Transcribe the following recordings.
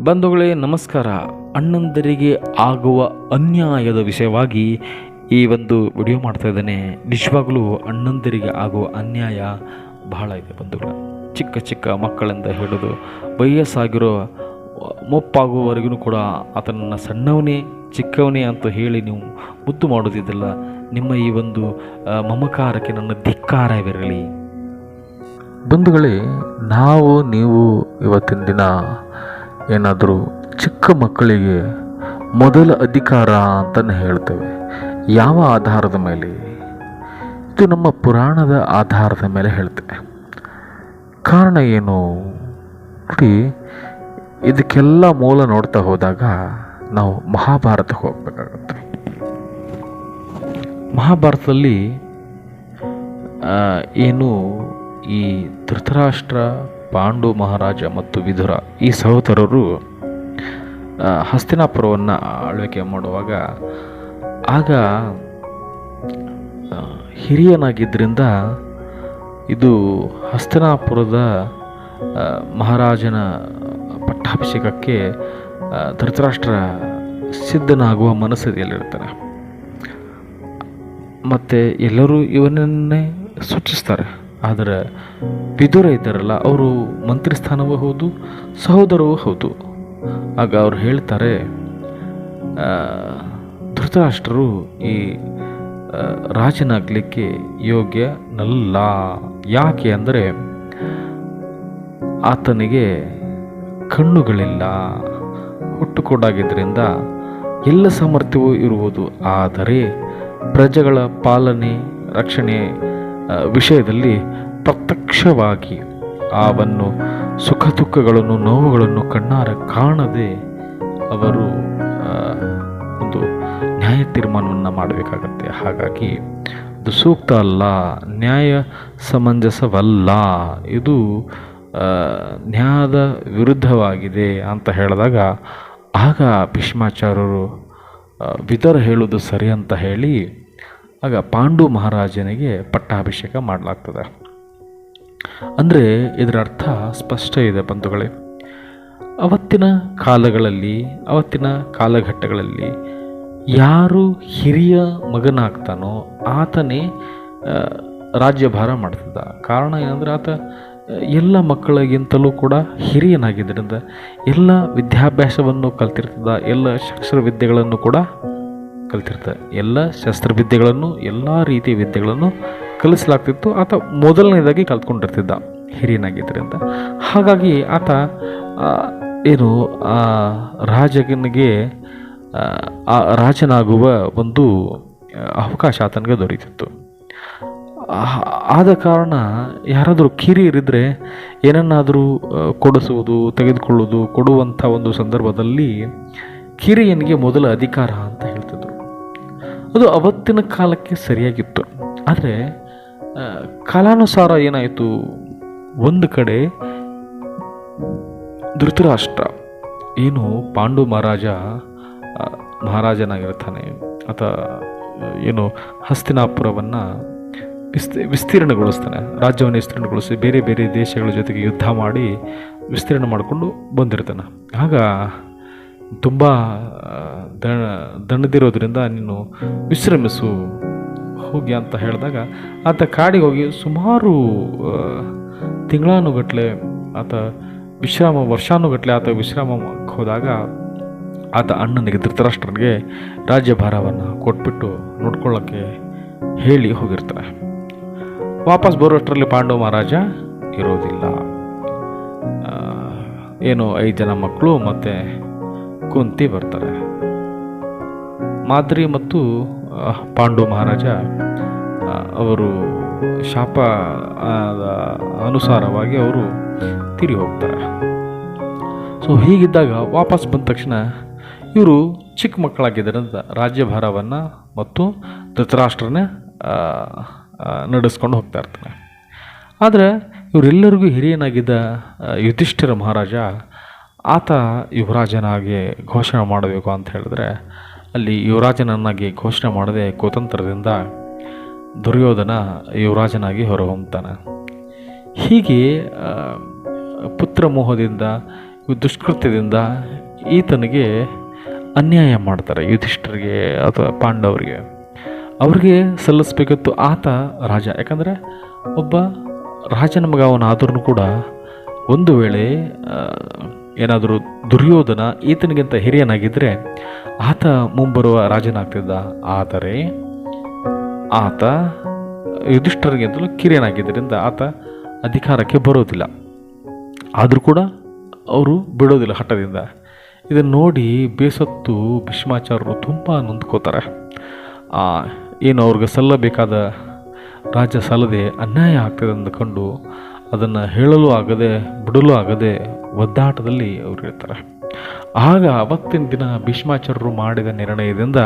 ಬಂಧುಗಳೇ, ನಮಸ್ಕಾರ. ಅಣ್ಣಂದರಿಗೆ ಆಗುವ ಅನ್ಯಾಯದ ವಿಷಯವಾಗಿ ಈ ಒಂದು ವಿಡಿಯೋ ಮಾಡ್ತಾ ಇದ್ದೇನೆ. ನಿಜವಾಗಲೂ ಅಣ್ಣಂದರಿಗೆ ಆಗುವ ಅನ್ಯಾಯ ಬಹಳ ಇದೆ ಬಂಧುಗಳ. ಚಿಕ್ಕ ಚಿಕ್ಕ ಮಕ್ಕಳಿಂದ ಹಿಡಿದು ವಯಸ್ಸಾಗಿರೋ ಮುಪ್ಪಾಗುವವರೆಗೂ ಕೂಡ ಆತನನ್ನು ಸಣ್ಣವನೇ, ಚಿಕ್ಕವನೇ ಅಂತ ಹೇಳಿ ನೀವು ಮುದ್ದು ಮಾಡೋದಿದ್ದಲ್ಲ ನಿಮ್ಮ ಈ ಒಂದು ಮಮಕಾರಕ್ಕೆ ನನ್ನ ಧಿಕ್ಕಾರವಿರಲಿ. ಬಂಧುಗಳೇ, ನಾವು, ನೀವು ಇವತ್ತಿನ ದಿನ ಏನಾದರೂ ಚಿಕ್ಕ ಮಕ್ಕಳಿಗೆ ಮೊದಲ ಅಧಿಕಾರ ಅಂತಲೇ ಹೇಳ್ತೇವೆ. ಯಾವ ಆಧಾರದ ಮೇಲೆ? ಇದು ನಮ್ಮ ಪುರಾಣದ ಆಧಾರದ ಮೇಲೆ ಹೇಳ್ತೇವೆ ಕಾರಣ ಏನು? ನೋಡಿ, ಇದಕ್ಕೆಲ್ಲ ಮೂಲ ನೋಡ್ತಾ ಹೋದಾಗ ನಾವು ಮಹಾಭಾರತಕ್ಕೆ ಹೋಗಬೇಕಾಗತ್ತೆ. ಮಹಾಭಾರತದಲ್ಲಿ ಏನು ಈ ಧೃತರಾಷ್ಟ್ರ ಪಾಂಡು ಮಹಾರಾಜ ಮತ್ತು ವಿಧುರ ಈ ಸಹೋದರರು ಹಸ್ತಿನಾಪುರವನ್ನು ಆಳ್ವಿಕೆ ಮಾಡುವಾಗ ಆಗ ಹಿರಿಯನಾಗಿದ್ದರಿಂದ ಇದು ಹಸ್ತಿನಾಪುರದ ಮಹಾರಾಜನ ಪಟ್ಟಾಭಿಷೇಕಕ್ಕೆ ಧೃತರಾಷ್ಟ್ರ ಸಿದ್ಧನಾಗುವ ಮನಸ್ಥಿತಿಯಲ್ಲಿರ್ತಾನೆ ಮತ್ತು ಎಲ್ಲರೂ ಇವನನ್ನೇ ಸೂಚಿಸ್ತಾರೆ. ಆದರೆ ವಿದುರ ಇದ್ದಾರಲ್ಲ ಅವರು ಮಂತ್ರಿ ಸ್ಥಾನವೂ ಹೌದು, ಸಹೋದರವೂ ಹೌದು. ಆಗ ಅವ್ರು ಹೇಳ್ತಾರೆ ಧೃತರಾಷ್ಟ್ರರು ಈ ರಾಜನಾಗಲಿಕ್ಕೆ ರಾಜನಾಗಲಿಕ್ಕೆ ಯೋಗ್ಯನಲ್ಲ ಯಾಕೆ ಅಂದರೆ ಆತನಿಗೆ ಕಣ್ಣುಗಳಿಲ್ಲ. ಹುಟ್ಟುಕೊಡಾಗಿದ್ದರಿಂದ ಎಲ್ಲ ಸಾಮರ್ಥ್ಯವೂ ಇರುವುದು. ಆದರೆ ಪ್ರಜೆಗಳ ಪಾಲನೆ, ರಕ್ಷಣೆ ವಿಷಯದಲ್ಲಿ ಪ್ರತ್ಯಕ್ಷವಾಗಿ ಆವನ್ನು ಸುಖ ದುಃಖಗಳನ್ನು, ನೋವುಗಳನ್ನು ಕಣ್ಣಾರ ಕಾಣದೆ ಅವರು ಒಂದು ನ್ಯಾಯ ತೀರ್ಮಾನವನ್ನು ಮಾಡಬೇಕಾಗತ್ತೆ. ಹಾಗಾಗಿ ಅದು ಸೂಕ್ತ ಅಲ್ಲ, ನ್ಯಾಯ ಸಮಂಜಸವಲ್ಲ, ಇದು ನ್ಯಾಯದ ವಿರುದ್ಧವಾಗಿದೆ ಅಂತ ಹೇಳಿದಾಗ ಆಗ ಭೀಷ್ಮಾಚಾರ್ಯರು ವಿದರ ಹೇಳುವುದು ಸರಿ ಅಂತ ಹೇಳಿ ಆಗ ಪಾಂಡು ಮಹಾರಾಜನಿಗೆ ಪಟ್ಟಾಭಿಷೇಕ ಮಾಡಲಾಗ್ತದೆ. ಅಂದರೆ ಇದರ ಅರ್ಥ ಸ್ಪಷ್ಟ ಇದೆ ಬಂಧುಗಳೇ. ಅವತ್ತಿನ ಕಾಲಗಳಲ್ಲಿ, ಅವತ್ತಿನ ಕಾಲಘಟ್ಟಗಳಲ್ಲಿ ಯಾರು ಹಿರಿಯ ಮಗನಾಗ್ತಾನೋ ಆತನೇ ರಾಜ್ಯಭಾರ ಮಾಡ್ತಿದ್ದ. ಕಾರಣ ಏನಂದರೆ ಆತ ಎಲ್ಲ ಮಕ್ಕಳಿಗಿಂತಲೂ ಕೂಡ ಹಿರಿಯನಾಗಿದ್ದರಿಂದ ಎಲ್ಲ ವಿದ್ಯಾಭ್ಯಾಸವನ್ನು ಕಲ್ತಿರ್ತದ ಎಲ್ಲ ಶಸ್ತ್ರವಿದ್ಯೆಗಳನ್ನು ಕೂಡ ಕಲ್ತಿರ್ತಾರೆ ಎಲ್ಲ ಶಸ್ತ್ರವಿದ್ಯೆಗಳನ್ನು ಎಲ್ಲ ರೀತಿಯ ವಿದ್ಯೆಗಳನ್ನು ಕಲಿಸಲಾಗ್ತಿತ್ತು. ಆತ ಮೊದಲನೇದಾಗಿ ಕಲ್ತ್ಕೊಂಡಿರ್ತಿದ್ದ ಹಿರಿಯನಾಗಿದ್ದರಿಂದ ಹಾಗಾಗಿ ಆತ ಏನು ರಾಜನಿಗೆ ಆ, ರಾಜನಾಗುವ ಒಂದು ಅವಕಾಶ ಆತನಿಗೆ ದೊರೀತಿತ್ತು ಆದ ಕಾರಣ ಯಾರಾದರೂ ಕಿರಿಯರಿದ್ದರೆ ಏನನ್ನಾದರೂ ಕೊಡಿಸುವುದು ತೆಗೆದುಕೊಳ್ಳುವುದು ಕೊಡುವಂಥ ಒಂದು ಸಂದರ್ಭದಲ್ಲಿ ಕಿರಿಯನಿಗೆ ಮೊದಲ ಅಧಿಕಾರ ಅಂತ ಅದು ಅವತ್ತಿನ ಕಾಲಕ್ಕೆ ಸರಿಯಾಗಿತ್ತು. ಆದರೆ ಕಾಲಾನುಸಾರ ಏನಾಯಿತು? ಒಂದು ಕಡೆ ಧೃತರಾಷ್ಟ್ರ, ಏನು ಪಾಂಡು ಮಹಾರಾಜ ಮಹಾರಾಜನಾಗಿರ್ತಾನೆ ಆತ, ಏನು ಹಸ್ತಿನಾಪುರವನ್ನು ವಿಸ್ತಿ, ವಿಸ್ತೀರ್ಣಗೊಳಿಸ್ತಾನೆ, ರಾಜ್ಯವನ್ನು ವಿಸ್ತೀರ್ಣಗೊಳಿಸಿ ಬೇರೆ ಬೇರೆ ದೇಶಗಳ ಜೊತೆಗೆ ಯುದ್ಧ ಮಾಡಿ ವಿಸ್ತೀರ್ಣ ಮಾಡಿಕೊಂಡು ಬಂದಿರ್ತಾನೆ. ಆಗ ತುಂಬ ದಣ, ದಣದಿರೋದ್ರಿಂದ ನೀನು ವಿಶ್ರಮಿಸು, ಹೋಗಿ ಅಂತ ಹೇಳಿದಾಗ ಆತ ಕಾಡಿಗೆ ಹೋಗಿ ಸುಮಾರು ತಿಂಗಳಾನುಗಟ್ಲೆ ಆತ ವಿಶ್ರಾಮ ವರ್ಷಾನುಗಟ್ಟಲೆ ಆತ ವಿಶ್ರಾಮ ಹೋದಾಗ ಆತ ಅಣ್ಣನಿಗೆ, ಧೃತರಾಷ್ಟ್ರನಿಗೆ ರಾಜ್ಯಭಾರವನ್ನು ಕೊಟ್ಬಿಟ್ಟು ನೋಡ್ಕೊಳ್ಳೋಕ್ಕೆ ಹೇಳಿ ಹೋಗಿರ್ತಾರೆ ವಾಪಸ್ ಬರೋಷ್ಟರಲ್ಲಿ ಪಾಂಡವ ಮಹಾರಾಜ ಇರೋದಿಲ್ಲ. ಏನು ಐದು ಜನ ಮಕ್ಕಳು ಮತ್ತು ಕುಂತಿ ಬರ್ತಾರೆ ಮಾದ್ರಿ ಮತ್ತು ಪಾಂಡು ಮಹಾರಾಜ ಅವರು ಶಾಪ ಅನುಸಾರವಾಗಿ ಅವರು ತಿರುಗಿ ಹೋಗ್ತಾರೆ. ಸೊ ಹೀಗಿದ್ದಾಗ ವಾಪಸ್ ಬಂದ ತಕ್ಷಣ ಇವರು ಚಿಕ್ಕ ಮಕ್ಕಳಾಗಿದ್ದರಿಂದ ರಾಜ್ಯಭಾರವನ್ನು ಮತ್ತು ಧೃತರಾಷ್ಟ್ರನ ನಡೆಸ್ಕೊಂಡು ಹೋಗ್ತಾ ಇರ್ತಾನೆ. ಆದರೆ ಇವರೆಲ್ಲರಿಗೂ ಹಿರಿಯನಾಗಿದ್ದ ಯುಧಿಷ್ಠಿರ ಮಹಾರಾಜ ಆತ ಯುವರಾಜನಾಗಿ ಘೋಷಣೆ ಮಾಡಬೇಕು ಅಂತ ಹೇಳಿದ್ರೆ, ಅಲ್ಲಿ ಯುವರಾಜನನ್ನಾಗಿ ಘೋಷಣೆ ಮಾಡದೆ ಕುತಂತ್ರದಿಂದ ದುರ್ಯೋಧನ ಯುವರಾಜನಾಗಿ ಹೊರಹೊಮ್ತಾನೆ. ಹೀಗೆ ಪುತ್ರ ಮೋಹದಿಂದ, ದುಷ್ಕೃತ್ಯದಿಂದ ಈತನಿಗೆ ಅನ್ಯಾಯ ಮಾಡ್ತಾರೆ, ಯುಧಿಷ್ಠರಿಗೆ ಅಥವಾ ಪಾಂಡವರಿಗೆ. ಅವ್ರಿಗೆ ಸಲ್ಲಿಸ್ಬೇಕಿತ್ತು ಆತ ರಾಜ. ಯಾಕಂದರೆ, ಒಬ್ಬ ರಾಜನ ಮಗ ಅವನಾದ್ರೂ ಕೂಡ ಒಂದು ವೇಳೆ ಏನಾದರೂ ದುರ್ಯೋಧನ ಈತನಿಗಿಂತ ಹಿರಿಯನಾಗಿದ್ದರೆ ಆತ ಮುಂಬರುವ ರಾಜನಾಗ್ತಿದ್ದ. ಆದರೆ ಆತ ಯುಧಿಷ್ಠರಿಗಿಂತಲೂ ಕಿರಿಯನಾಗಿದ್ದರಿಂದ ಆತ ಅಧಿಕಾರಕ್ಕೆ ಬರೋದಿಲ್ಲ. ಆದರೂ ಕೂಡ ಅವರು ಬಿಡೋದಿಲ್ಲ ಹಠದಿಂದ. ಇದನ್ನು ನೋಡಿ ಬೇಸತ್ತು ಭೀಷ್ಮಾಚಾರ್ಯರು ತುಂಬ ನೊಂದ್ಕೋತಾರೆ. ಏನು ಅವ್ರಿಗೆ ಸಲ್ಲಬೇಕಾದ ರಾಜ್ಯ ಸಲ್ಲದೆ ಅನ್ಯಾಯ ಆಗ್ತದೆ ಅಂದುಕೊಂಡು ಅದನ್ನು ಹೇಳಲು ಆಗದೆ ಬಿಡಲು ಆಗದೆ ಒದ್ದಾಟದಲ್ಲಿ ಅವರು ಇರ್ತಾರೆ. ಆಗ ಅವತ್ತಿನ ದಿನ ಭೀಷ್ಮಾಚಾರ್ಯರು ಮಾಡಿದ ನಿರ್ಣಯದಿಂದ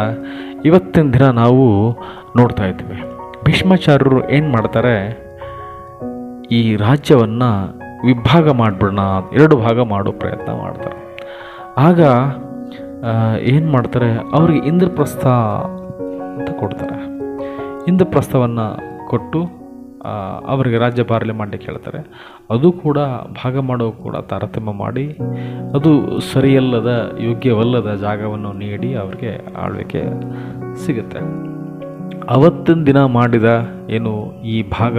ಇವತ್ತಿನ ದಿನ ನಾವು ನೋಡ್ತಾ ಇದ್ದೀವಿ. ಭೀಷ್ಮಾಚಾರ್ಯರು ಏನು ಮಾಡ್ತಾರೆ? ಈ ರಾಜ್ಯವನ್ನು ವಿಭಾಗ ಮಾಡಿಬಿಡೋಣ, ಎರಡು ಭಾಗ ಮಾಡೋ ಪ್ರಯತ್ನ ಮಾಡ್ತಾರೆ. ಆಗ ಏನು ಮಾಡ್ತಾರೆ? ಅವ್ರಿಗೆ ಇಂದ್ರಪ್ರಸ್ಥ ಅಂತ ಕೊಡ್ತಾರೆ. ಇಂದ್ರಪ್ರಸ್ಥವನ್ನು ಕೊಟ್ಟು ಅವರಿಗೆ ರಾಜ್ಯ ಬಾರಲಿ ಮಾಡಲಿಕ್ಕೆ ಹೇಳ್ತಾರೆ ಅದು ಕೂಡ ಭಾಗ ಮಾಡೋ ಕೂಡ ತಾರತಮ್ಯ ಮಾಡಿ, ಅದು ಸರಿಯಲ್ಲದ, ಯೋಗ್ಯವಲ್ಲದ ಜಾಗವನ್ನು ನೀಡಿ ಅವರಿಗೆ ಆಳ್ವಿಕೆ ಸಿಗುತ್ತೆ. ಅವತ್ತಿನ ದಿನ ಮಾಡಿದ ಏನು ಈ ಭಾಗ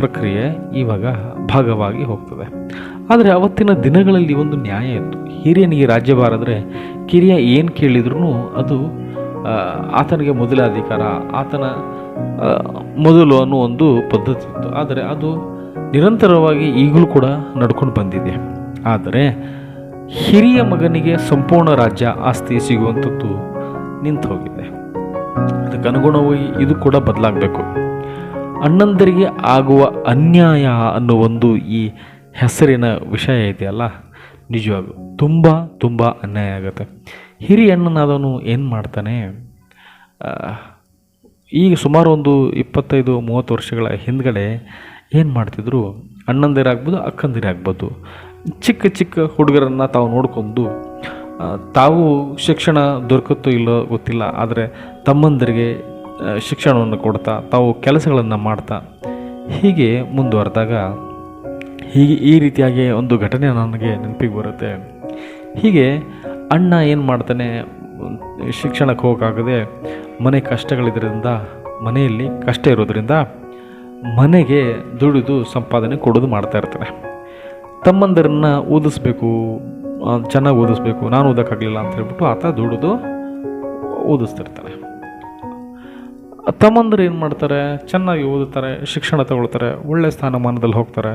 ಪ್ರಕ್ರಿಯೆ ಇವಾಗ ಭಾಗವಾಗಿ ಹೋಗ್ತದೆ. ಆದರೆ ಅವತ್ತಿನ ದಿನಗಳಲ್ಲಿ ಒಂದು ನ್ಯಾಯ ಇತ್ತು. ಹಿರಿಯನಿಗೆ ರಾಜ್ಯಭಾರ ಆದರೆ ಕಿರಿಯ ಏನು ಕೇಳಿದ್ರೂ ಅದು ಆತನಿಗೆ ಮೊದಲ ಅಧಿಕಾರ, ಆತನ ಮೊದಲು ಅನ್ನೋ ಒಂದು ಪದ್ಧತಿ ಇತ್ತು. ಆದರೆ ಅದು ನಿರಂತರವಾಗಿ ಈಗಲೂ ಕೂಡ ನಡ್ಕೊಂಡು ಬಂದಿದೆ. ಆದರೆ ಹಿರಿಯ ಮಗನಿಗೆ ಸಂಪೂರ್ಣ ರಾಜ್ಯ ಆಸ್ತಿ ಸಿಗುವಂಥದ್ದು ನಿಂತು ಹೋಗಿದೆ ಅದಕ್ಕೆ ಅನುಗುಣವಾಗಿ ಇದು ಕೂಡ ಬದಲಾಗಬೇಕು. ಅಣ್ಣಂದರಿಗೆ ಆಗುವ ಅನ್ಯಾಯ ಅನ್ನೋ ಒಂದು ಈ ಹೆಸರಿನ ವಿಷಯ ಇದೆಯಲ್ಲ ನಿಜವಾಗ ತುಂಬ ತುಂಬ ಅನ್ಯಾಯ ಆಗುತ್ತೆ. ಹಿರಿಯ ಅಣ್ಣನಾದವನು ಏನು ಮಾಡ್ತಾನೆ? ಈಗ ಸುಮಾರು ಒಂದು ಇಪ್ಪತ್ತೈದು, ಮೂವತ್ತು ವರ್ಷಗಳ ಹಿಂದ್ಗಡೆ ಏನು ಮಾಡ್ತಿದ್ರು? ಅಣ್ಣಂದಿರಾಗ್ಬೋದು, ಅಕ್ಕಂದಿರಾಗ್ಬೋದು. ಚಿಕ್ಕ ಚಿಕ್ಕ ಹುಡುಗರನ್ನು ತಾವು ನೋಡಿಕೊಂಡು ತಾವು ಶಿಕ್ಷಣ ದೊರಕುತ್ತೋ ಇಲ್ಲೋ ಗೊತ್ತಿಲ್ಲ, ಆದರೆ ತಮ್ಮಂದರಿಗೆ ಶಿಕ್ಷಣವನ್ನು ಕೊಡ್ತಾ, ತಾವು ಕೆಲಸಗಳನ್ನು ಮಾಡ್ತಾ, ಹೀಗೆ ಮುಂದುವರೆದಾಗ, ಹೀಗೆ ಈ ರೀತಿಯಾಗಿ ಒಂದು ಘಟನೆ ನನಗೆ ನೆನಪಿಗೆ ಬರುತ್ತೆ. ಹೀಗೆ ಅಣ್ಣ ಏನು ಮಾಡ್ತಾನೆ ಶಿಕ್ಷಣಕ್ಕೆ ಹೋಗೋಕ್ಕಾಗದೆ ಮನೆ ಕಷ್ಟಗಳಿದ್ದರಿಂದ ಮನೆಯಲ್ಲಿ ಕಷ್ಟ ಇರೋದ್ರಿಂದ ಮನೆಗೆ ದುಡಿದು ಸಂಪಾದನೆ ಕೊಡೋದು ಮಾಡ್ತಾ ಇರ್ತಾರೆ. ತಮ್ಮಂದರನ್ನು ಓದಿಸ್ಬೇಕು ಚೆನ್ನಾಗಿ ಓದಿಸ್ಬೇಕು, ನಾನು ಓದೋಕ್ಕಾಗಲಿಲ್ಲ ಅಂತ ಹೇಳ್ಬಿಟ್ಟು ಆತ ದುಡಿದು ಓದಿಸ್ತಿರ್ತಾನೆ. ತಮ್ಮಂದರು ಏನು ಮಾಡ್ತಾರೆ? ಚೆನ್ನಾಗಿ ಓದುತ್ತಾರೆ, ಶಿಕ್ಷಣ ತಗೊಳ್ತಾರೆ ಒಳ್ಳೆಯ ಸ್ಥಾನಮಾನದಲ್ಲಿ ಹೋಗ್ತಾರೆ.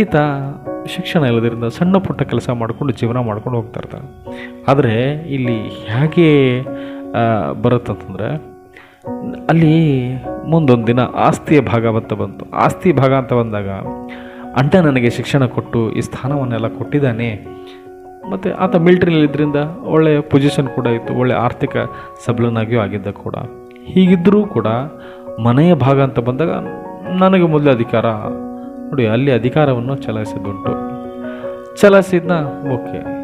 ಈತ ಶಿಕ್ಷಣ ಇಲ್ಲದ್ರಿಂದ ಸಣ್ಣ ಪುಟ್ಟ ಕೆಲಸ ಮಾಡಿಕೊಂಡು ಜೀವನ ಮಾಡ್ಕೊಂಡು ಹೋಗ್ತಾ ಇರ್ತಾನೆ ಆದರೆ ಇಲ್ಲಿ ಹೇಗೆ ಬರುತ್ತಂತಂದರೆ ಅಲ್ಲಿ ಮುಂದೊಂದು ದಿನ ಆಸ್ತಿಯ ಭಾಗ ಅಂತ ಬಂತು. ಆಸ್ತಿ ಭಾಗ ಅಂತ ಬಂದಾಗ ಅಂಟ ನನಗೆ ಶಿಕ್ಷಣ ಕೊಟ್ಟು ಈ ಸ್ಥಾನವನ್ನೆಲ್ಲ ಕೊಟ್ಟಿದ್ದಾನೆ. ಮತ್ತು ಆತ ಮಿಲ್ಟ್ರಿಯಲ್ಲಿದ್ದರಿಂದ ಒಳ್ಳೆಯ ಪೊಸಿಷನ್ ಕೂಡ ಇತ್ತು ಒಳ್ಳೆಯ ಆರ್ಥಿಕ ಸಬಲನಾಗಿಯೂ ಆಗಿದ್ದ ಕೂಡ. ಹೀಗಿದ್ದರೂ ಕೂಡ ಮನೆಯ ಭಾಗ ಅಂತ ಬಂದಾಗ ನನಗೆ ಮೊದಲೇ ಅಧಿಕಾರ ನೋಡಿ, ಅಲ್ಲಿ ಅಧಿಕಾರವನ್ನು ಚಲಾಯಿಸಿದ್ದುಂಟು. ಚಲಾಯಿಸಿದ್ನ, ಓಕೆ.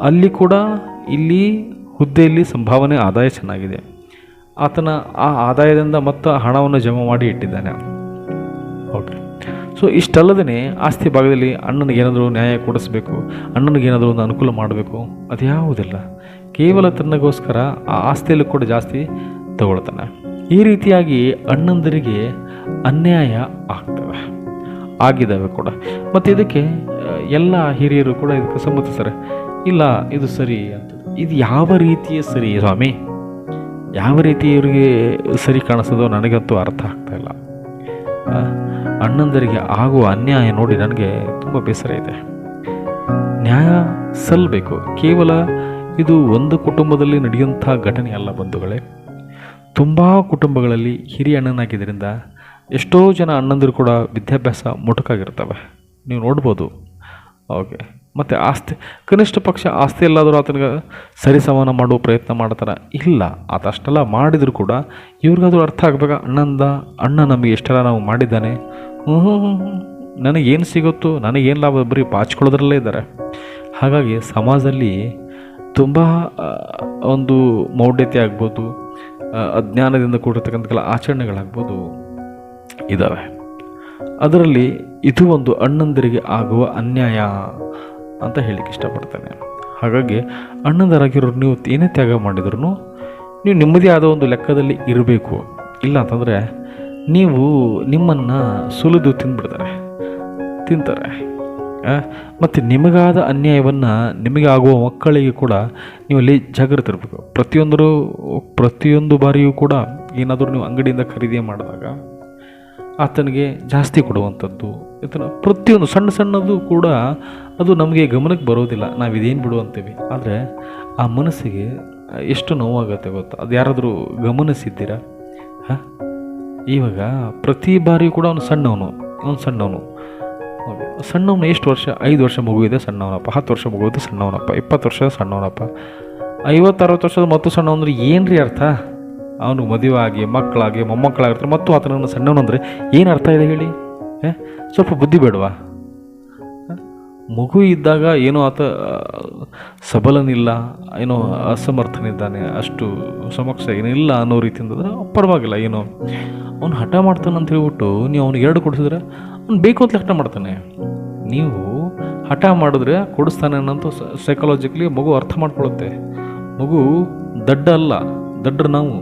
ಅಲ್ಲಿ ಕೂಡ ಇಲ್ಲಿ ಹುದ್ದೆಯಲ್ಲಿ ಸಂಭಾವನೆ ಆದಾಯ ಚೆನ್ನಾಗಿದೆ. ಆತನ ಆ ಆದಾಯದಿಂದ ಮತ್ತು ಹಣವನ್ನು ಜಮಾ ಮಾಡಿ ಇಟ್ಟಿದ್ದಾನೆ. ಓಕೆ. ಸೊ ಇಷ್ಟಲ್ಲದೇ ಆಸ್ತಿ ಭಾಗದಲ್ಲಿ ಅಣ್ಣನಿಗೇನಾದರೂ ನ್ಯಾಯ ಕೊಡಿಸ್ಬೇಕು ಅಣ್ಣನಿಗೇನಾದರೂ ಒಂದು ಅನುಕೂಲ ಮಾಡಬೇಕು, ಅದ್ಯಾವುದಿಲ್ಲ. ಕೇವಲ ತನ್ನಗೋಸ್ಕರ ಆ ಆಸ್ತಿಯಲ್ಲಿ ಕೂಡ ಜಾಸ್ತಿ ತಗೊಳ್ತಾನೆ. ಈ ರೀತಿಯಾಗಿ ಅಣ್ಣಂದರಿಗೆ ಅನ್ಯಾಯ ಆಗ್ತವೆ ಆಗಿದ್ದಾವೆ ಕೂಡ. ಮತ್ತು ಇದಕ್ಕೆ ಎಲ್ಲ ಹಿರಿಯರು ಕೂಡ ಇದಕ್ಕೆ ಸಮ್ಮತಿಸ್ತಾರೆ. ಇಲ್ಲ, ಇದು ಸರಿ ಅಂತ. ಇದು ಯಾವ ರೀತಿಯ ಸರಿ ಸ್ವಾಮಿ? ಯಾವ ರೀತಿ ಇವರಿಗೆ ಸರಿ ಕಾಣಿಸೋದೋ ನನಗಂತೂ ಅರ್ಥ ಆಗ್ತಾ ಇಲ್ಲ. ಅಣ್ಣಂದರಿಗೆ ಆಗುವ ಅನ್ಯಾಯ ನೋಡಿ ನನಗೆ ತುಂಬ ಬೇಸರ ಇದೆ. ನ್ಯಾಯ ಸಲ್ಲಬೇಕು ಕೇವಲ ಇದು ಒಂದು ಕುಟುಂಬದಲ್ಲಿ ನಡೆಯುವಂಥ ಘಟನೆ ಅಲ್ಲ ಬಂಧುಗಳೇ. ತುಂಬ ಕುಟುಂಬಗಳಲ್ಲಿ ಹಿರಿಯ ಅಣ್ಣನಾಗಿದ್ದರಿಂದ ಎಷ್ಟೋ ಜನ ಅಣ್ಣಂದಿರು ಕೂಡ ವಿದ್ಯಾಭ್ಯಾಸ ಮೊಟಕಾಗಿರ್ತವೆ. ನೀವು ನೋಡ್ಬೋದು. ಓಕೆ. ಮತ್ತು ಆಸ್ತಿ, ಕನಿಷ್ಠ ಪಕ್ಷ ಆಸ್ತಿ ಎಲ್ಲಾದರೂ ಆತನಿಗೆ ಸರಿ ಸಮಾನ ಮಾಡುವ ಪ್ರಯತ್ನ ಮಾಡ್ತಾರೆ? ಇಲ್ಲ. ಆತ ಅಷ್ಟೆಲ್ಲ ಮಾಡಿದರೂ ಕೂಡ ಇವ್ರಿಗಾದ್ರೂ ಅರ್ಥ ಆಗಬೇಕಾ? ಅಣ್ಣಂದ, ಅಣ್ಣ ನಮಗೆ ಎಷ್ಟೆಲ್ಲ ನಾವು ಮಾಡಿದ್ದಾನೆ. ನನಗೇನು ಸಿಗುತ್ತೋ, ನನಗೇನು ಲಾಭ, ಬರೀ ಬಾಚ್ಕೊಳ್ಳೋದ್ರಲ್ಲೇ ಇದ್ದಾರೆ. ಹಾಗಾಗಿ ಸಮಾಜದಲ್ಲಿ ತುಂಬ ಒಂದು ಮೌಢ್ಯತೆ ಆಗ್ಬೋದು ಅಜ್ಞಾನದಿಂದ ಕೂಡಿರ್ತಕ್ಕಂಥ ಕೆಲ ಆಚರಣೆಗಳಾಗ್ಬೋದು. ಇದ್ದಾವೆ ಅದರಲ್ಲಿ ಇದು ಒಂದು ಅಣ್ಣಂದಿರಿಗೆ ಆಗುವ ಅನ್ಯಾಯ ಅಂತ ಹೇಳಿಕ್ಕೆ ಇಷ್ಟಪಡ್ತೇನೆ. ಹಾಗಾಗಿ ಅಣ್ಣಂದರಾಗಿರೋ ನೀವು ಏನೇ ತ್ಯಾಗ ಮಾಡಿದ್ರು ನೀವು ನಿಮ್ಮದೇ ಆದ ಒಂದು ಲೆಕ್ಕದಲ್ಲಿ ಇರಬೇಕು. ಇಲ್ಲ ಅಂತಂದರೆ ನೀವು ನಿಮ್ಮನ್ನು ಸುಲಿದು ತಿಂದ್ಬಿಡ್ತಾರೆ ತಿಂತಾರೆ. ಮತ್ತು ನಿಮಗಾದ ಅನ್ಯಾಯವನ್ನು ನಿಮಗೆ ಆಗುವ ಮಕ್ಕಳಿಗೆ ಕೂಡ ನೀವು ಅಲ್ಲಿ ಜಾಗೃತಿ ಇರಬೇಕು. ಪ್ರತಿಯೊಂದರೂ, ಪ್ರತಿಯೊಂದು ಬಾರಿಯೂ ಕೂಡ ಏನಾದರೂ ನೀವು ಅಂಗಡಿಯಿಂದ ಖರೀದಿ ಮಾಡಿದಾಗ ಆತನಿಗೆ ಜಾಸ್ತಿ ಕೊಡುವಂಥದ್ದು. ಇದನ್ನು ಪ್ರತಿಯೊಂದು ಸಣ್ಣ ಸಣ್ಣದು ಕೂಡ ಅದು ನಮಗೆ ಗಮನಕ್ಕೆ ಬರೋದಿಲ್ಲ. ನಾವು ಇದೇನು ಬಿಡು ಅಂತೀವಿ ಆದರೆ ಆ ಮನಸ್ಸಿಗೆ ಎಷ್ಟು ನೋವಾಗುತ್ತೆ ಗೊತ್ತಾ? ಅದು ಯಾರಾದರೂ ಗಮನಿಸಿದ್ದೀರಾ? ಹಾಂ? ಇವಾಗ ಪ್ರತಿ ಬಾರಿಯೂ ಕೂಡ ಅವನು ಸಣ್ಣವನು. ಅವನು ಸಣ್ಣವನು. ಸಣ್ಣವನು ಎಷ್ಟು ವರ್ಷ? ಐದು ವರ್ಷ ಮಗುವಿದೆ ಸಣ್ಣವನಪ್ಪ. ಹತ್ತು ವರ್ಷ ಮಗುವಿದೆ ಸಣ್ಣವನಪ್ಪ. ಇಪ್ಪತ್ತು ವರ್ಷ ಸಣ್ಣವನಪ್ಪ. ಐವತ್ತು, ಅರವತ್ತು ವರ್ಷದ ಮತ್ತು ಸಣ್ಣವಂದ್ರೆ ಏನು ರೀ ಅರ್ಥ? ಅವನು ಮದುವೆ ಮಕ್ಕಳಾಗಿ, ಮೊಮ್ಮಕ್ಕಳಾಗಿರ್ತಾರೆ, ಮತ್ತು ಆತನನ್ನು ಸಣ್ಣವನು ಅಂದರೆ ಏನು ಅರ್ಥ ಇದೆ ಹೇಳಿ? ಸ್ವಲ್ಪ ಬುದ್ಧಿ ಬೇಡವಾ? ಮಗು ಇದ್ದಾಗ ಏನೋ ಆತ ಸಬಲನಿಲ್ಲ, ಏನೋ ಅಸಮರ್ಥನಿದ್ದಾನೆ, ಅಷ್ಟು ಸಮಕ್ಷ ಏನಿಲ್ಲ ಅನ್ನೋ ರೀತಿಯಿಂದ ಪರವಾಗಿಲ್ಲ, ಏನೋ. ಅವನು ಹಠ ಮಾಡ್ತಾನೆ ಅಂತ ಹೇಳ್ಬಿಟ್ಟು ನೀವು ಅವ್ನಿಗೆ ಎರಡು ಕೊಡಿಸಿದ್ರೆ ಅವ್ನು ಬೇಕು ಅಂತ ಹಠ ಮಾಡ್ತಾನೆ. ನೀವು ಹಠ ಮಾಡಿದ್ರೆ ಕೊಡಿಸ್ತಾನೆ ಅನ್ನೋಂಥ ಸೈಕಾಲಜಿಕಲಿ ಮಗು ಅರ್ಥ ಮಾಡ್ಕೊಳ್ಳುತ್ತೆ. ಮಗು ದಡ್ಡ ಅಲ್ಲ ದಡ್ಡರು ನಾವು.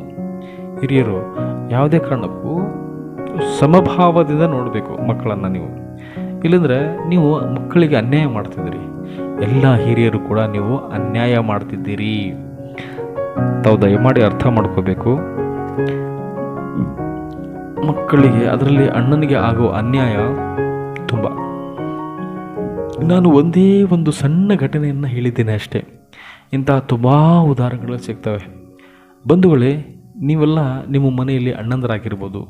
ಹಿರಿಯರು ಯಾವುದೇ ಕಾರಣಕ್ಕೂ ಸಮಭಾವದಿಂದ ನೋಡಬೇಕು ಮಕ್ಕಳನ್ನು ನೀವು. ಇಲ್ಲಂದ್ರೆ ನೀವು ಮಕ್ಕಳಿಗೆ ಅನ್ಯಾಯ ಮಾಡ್ತಿದ್ದೀರಿ. ಎಲ್ಲ ಹಿರಿಯರು ಕೂಡ ನೀವು ಅನ್ಯಾಯ ಮಾಡ್ತಿದ್ದೀರಿ. ತಾವು ದಯಮಾಡಿ ಅರ್ಥ ಮಾಡ್ಕೋಬೇಕು. ಮಕ್ಕಳಿಗೆ ಅದರಲ್ಲಿ ಅಣ್ಣನಿಗೆ ಆಗೋ ಅನ್ಯಾಯ ತುಂಬ. ನಾನು ಒಂದೇ ಒಂದು ಸಣ್ಣ ಘಟನೆಯನ್ನು ಹೇಳಿದ್ದೇನೆ ಅಷ್ಟೇ. ಇಂತಹ ತುಂಬ ಉದಾಹರಣೆಗಳು ಸಿಗ್ತವೆ. ಬಂಧುಗಳೇ ನೀವೆಲ್ಲ ನಿಮ್ಮ ಮನೆಯಲ್ಲಿ ಅಣ್ಣಂದರಾಗಿರ್ಬೋದು,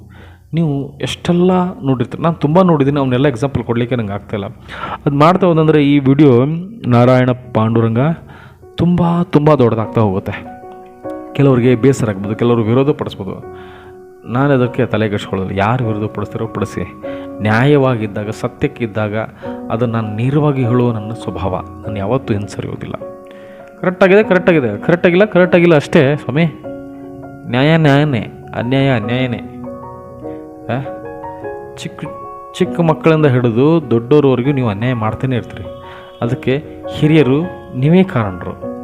ನೀವು ಎಷ್ಟೆಲ್ಲ ನೋಡಿರ್ತೀರಿ? ನಾನು ತುಂಬ ನೋಡಿದ್ದೀನಿ, ಅವನ್ನೆಲ್ಲ ಎಕ್ಸಾಂಪಲ್ ಕೊಡಲಿಕ್ಕೆ ನಂಗೆ ಆಗ್ತಾಯಿಲ್ಲ ಅದು ಮಾಡ್ತಾ ಹೋದಂದರೆ ಈ ವಿಡಿಯೋ ನಾರಾಯಣ ಪಾಂಡುರಂಗ ತುಂಬ ತುಂಬ ದೊಡ್ಡದಾಗ್ತಾ ಹೋಗುತ್ತೆ. ಕೆಲವರಿಗೆ ಬೇಸರ ಆಗ್ಬೋದು, ಕೆಲವರು ವಿರೋಧ ಪಡಿಸ್ಬೋದು. ನಾನು ಅದಕ್ಕೆ ತಲೆ ಕೆಡಿಸ್ಕೊಳ್ಳೋದು ಯಾರು ವಿರೋಧ ಪಡಿಸ್ತಾರೋ ಪಡಿಸಿ. ನ್ಯಾಯವಾಗಿದ್ದಾಗ, ಸತ್ಯಕ್ಕಿದ್ದಾಗ ಅದನ್ನು ನಾನು ನೇರವಾಗಿ ಹೇಳುವ ನನ್ನ ಸ್ವಭಾವ. ನಾನು ಯಾವತ್ತೂ ಹಿಂಸರಿಯೋದಿಲ್ಲ ಕರೆಕ್ಟಾಗಿದೆ ಕರೆಕ್ಟಾಗಿದೆ ಕರೆಕ್ಟಾಗಿಲ್ಲ ಕರೆಕ್ಟಾಗಿಲ್ಲ ಅಷ್ಟೇ, ಸ್ವಾಮಿ. ನ್ಯಾಯ ನ್ಯಾಯನೇ ಅನ್ಯಾಯ ಅನ್ಯಾಯನೇ? ಚಿಕ್ಕ ಚಿಕ್ಕ ಮಕ್ಕಳಿಂದ ಹಿಡಿದು ದೊಡ್ಡೋರವರೆಗೂ ನೀವು ಅನ್ಯಾಯ ಮಾಡ್ತಾನೆ ಇರ್ತೀರಿ. ಅದಕ್ಕೆ ಹಿರಿಯರು ನೀವೇ ಕಾರಣರು.